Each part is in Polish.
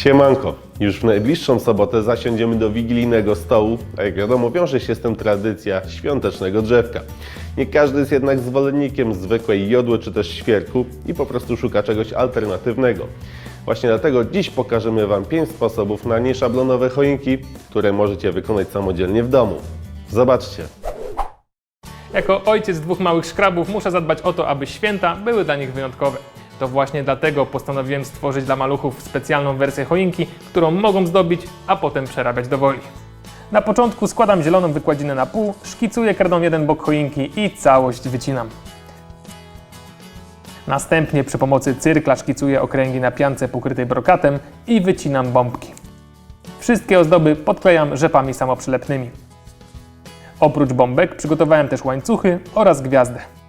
Siemanko, już w najbliższą sobotę zasiądziemy do wigilijnego stołu, a jak wiadomo wiąże się z tym tradycja świątecznego drzewka. Nie każdy jest jednak zwolennikiem zwykłej jodły czy też świerku i po prostu szuka czegoś alternatywnego. Właśnie dlatego dziś pokażemy Wam 5 sposobów na nieszablonowe choinki, które możecie wykonać samodzielnie w domu. Zobaczcie! Jako ojciec dwóch małych szkrabów muszę zadbać o to, aby święta były dla nich wyjątkowe. To właśnie dlatego postanowiłem stworzyć dla maluchów specjalną wersję choinki, którą mogą zdobić, a potem przerabiać do woli. Na początku składam zieloną wykładzinę na pół, szkicuję kredą jeden bok choinki i całość wycinam. Następnie przy pomocy cyrkla szkicuję okręgi na piance pokrytej brokatem i wycinam bombki. Wszystkie ozdoby podklejam rzepami samoprzylepnymi. Oprócz bombek przygotowałem też łańcuchy oraz gwiazdę.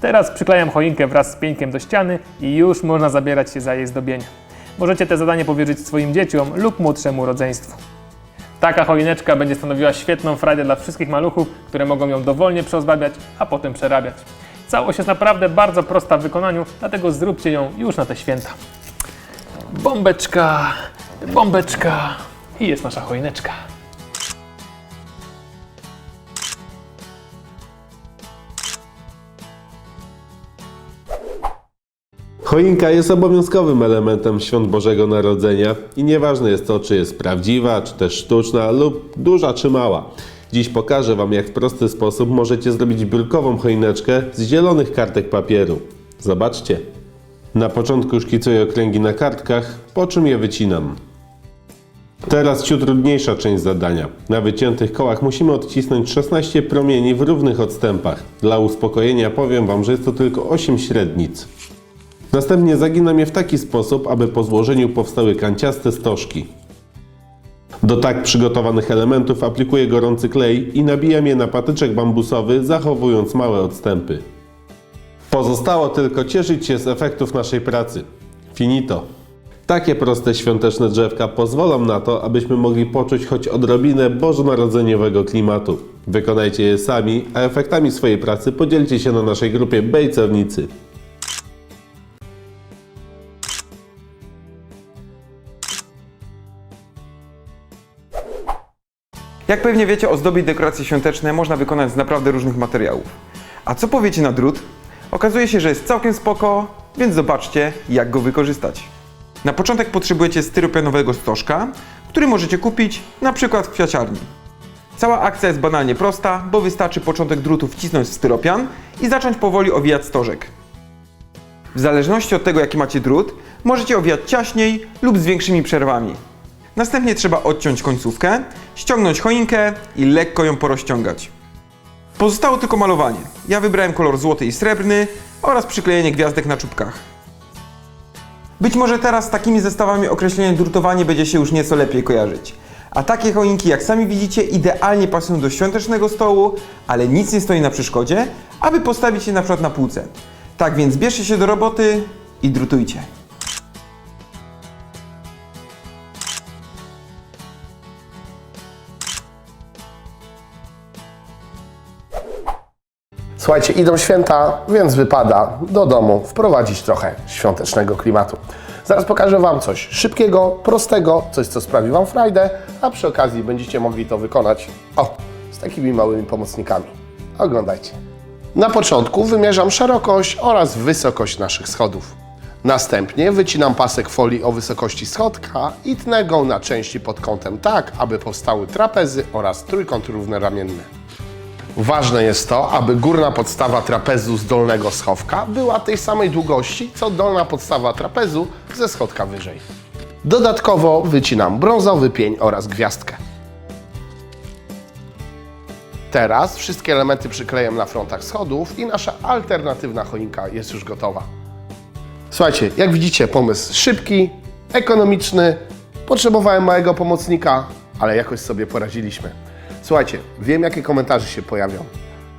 Teraz przyklejam choinkę wraz z pieńkiem do ściany i już można zabierać się za jej zdobienie. Możecie te zadanie powierzyć swoim dzieciom lub młodszemu rodzeństwu. Taka choineczka będzie stanowiła świetną frajdę dla wszystkich maluchów, które mogą ją dowolnie przeozdabiać, a potem przerabiać. Całość jest naprawdę bardzo prosta w wykonaniu, dlatego zróbcie ją już na te święta. Bombeczka, bombeczka i jest nasza choineczka. Choinka jest obowiązkowym elementem świąt Bożego Narodzenia i nieważne jest to, czy jest prawdziwa, czy też sztuczna, lub duża, czy mała. Dziś pokażę Wam, jak w prosty sposób możecie zrobić biurkową choineczkę z zielonych kartek papieru. Zobaczcie. Na początku szkicuję okręgi na kartkach, po czym je wycinam. Teraz ciut trudniejsza część zadania. Na wyciętych kołach musimy odcisnąć 16 promieni w równych odstępach. Dla uspokojenia powiem Wam, że jest to tylko 8 średnic. Następnie zaginam je w taki sposób, aby po złożeniu powstały kanciaste stożki. Do tak przygotowanych elementów aplikuję gorący klej i nabijam je na patyczek bambusowy, zachowując małe odstępy. Pozostało tylko cieszyć się z efektów naszej pracy. Finito! Takie proste świąteczne drzewka pozwolą na to, abyśmy mogli poczuć choć odrobinę bożonarodzeniowego klimatu. Wykonajcie je sami, a efektami swojej pracy podzielcie się na naszej grupie Bejcownicy. Jak pewnie wiecie, ozdoby i dekoracje świąteczne można wykonać z naprawdę różnych materiałów. A co powiecie na drut? Okazuje się, że jest całkiem spoko, więc zobaczcie, jak go wykorzystać. Na początek potrzebujecie styropianowego stożka, który możecie kupić na przykład w kwiaciarni. Cała akcja jest banalnie prosta, bo wystarczy początek drutu wcisnąć w styropian i zacząć powoli owijać stożek. W zależności od tego, jaki macie drut, możecie owijać ciaśniej lub z większymi przerwami. Następnie trzeba odciąć końcówkę, ściągnąć choinkę i lekko ją porozciągać. Pozostało tylko malowanie. Ja wybrałem kolor złoty i srebrny oraz przyklejenie gwiazdek na czubkach. Być może teraz z takimi zestawami określenie drutowanie będzie się już nieco lepiej kojarzyć. A takie choinki, jak sami widzicie, idealnie pasują do świątecznego stołu, ale nic nie stoi na przeszkodzie, aby postawić je na przykład na półce. Tak więc bierzcie się do roboty i drutujcie. Słuchajcie, idą święta, więc wypada do domu wprowadzić trochę świątecznego klimatu. Zaraz pokażę Wam coś szybkiego, prostego, coś co sprawi Wam frajdę, a przy okazji będziecie mogli to wykonać o, z takimi małymi pomocnikami. Oglądajcie. Na początku wymierzam szerokość oraz wysokość naszych schodów. Następnie wycinam pasek folii o wysokości schodka i tnę go na części pod kątem tak, aby powstały trapezy oraz trójkąt równoramienny. Ważne jest to, aby górna podstawa trapezu z dolnego schowka była tej samej długości, co dolna podstawa trapezu ze schodka wyżej. Dodatkowo wycinam brązowy pień oraz gwiazdkę. Teraz wszystkie elementy przyklejam na frontach schodów i nasza alternatywna choinka jest już gotowa. Słuchajcie, jak widzicie, pomysł szybki, ekonomiczny. Potrzebowałem małego pomocnika, ale jakoś sobie poradziliśmy. Słuchajcie, wiem jakie komentarze się pojawią.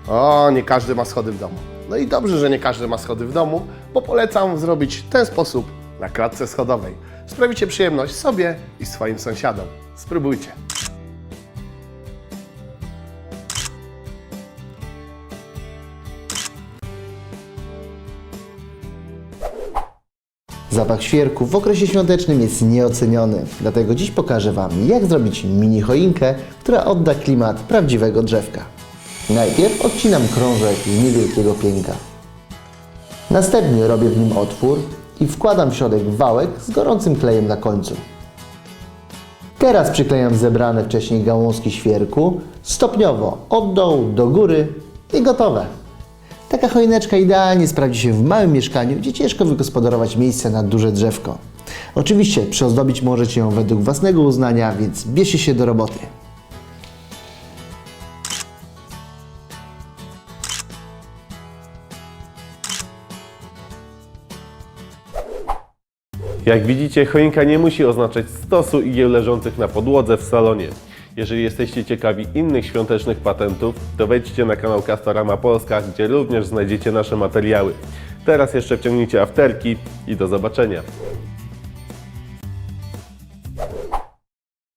O, nie każdy ma schody w domu. No i dobrze, że nie każdy ma schody w domu, bo polecam zrobić w ten sposób na klatce schodowej. Sprawicie przyjemność sobie i swoim sąsiadom. Spróbujcie. Zapach świerku w okresie świątecznym jest nieoceniony, dlatego dziś pokażę Wam, jak zrobić mini choinkę, która odda klimat prawdziwego drzewka. Najpierw odcinam krążek z niewielkiego pięka. Następnie robię w nim otwór i wkładam w środek wałek z gorącym klejem na końcu. Teraz przyklejam zebrane wcześniej gałązki świerku stopniowo od dołu do góry i gotowe. Taka choineczka idealnie sprawdzi się w małym mieszkaniu, gdzie ciężko wygospodarować miejsce na duże drzewko. Oczywiście przyozdobić możecie ją według własnego uznania, więc bierzcie się do roboty. Jak widzicie, choinka nie musi oznaczać stosu igieł leżących na podłodze w salonie. Jeżeli jesteście ciekawi innych świątecznych patentów, to wejdźcie na kanał Castorama Polska, gdzie również znajdziecie nasze materiały. Teraz jeszcze wciągnijcie afterki i do zobaczenia.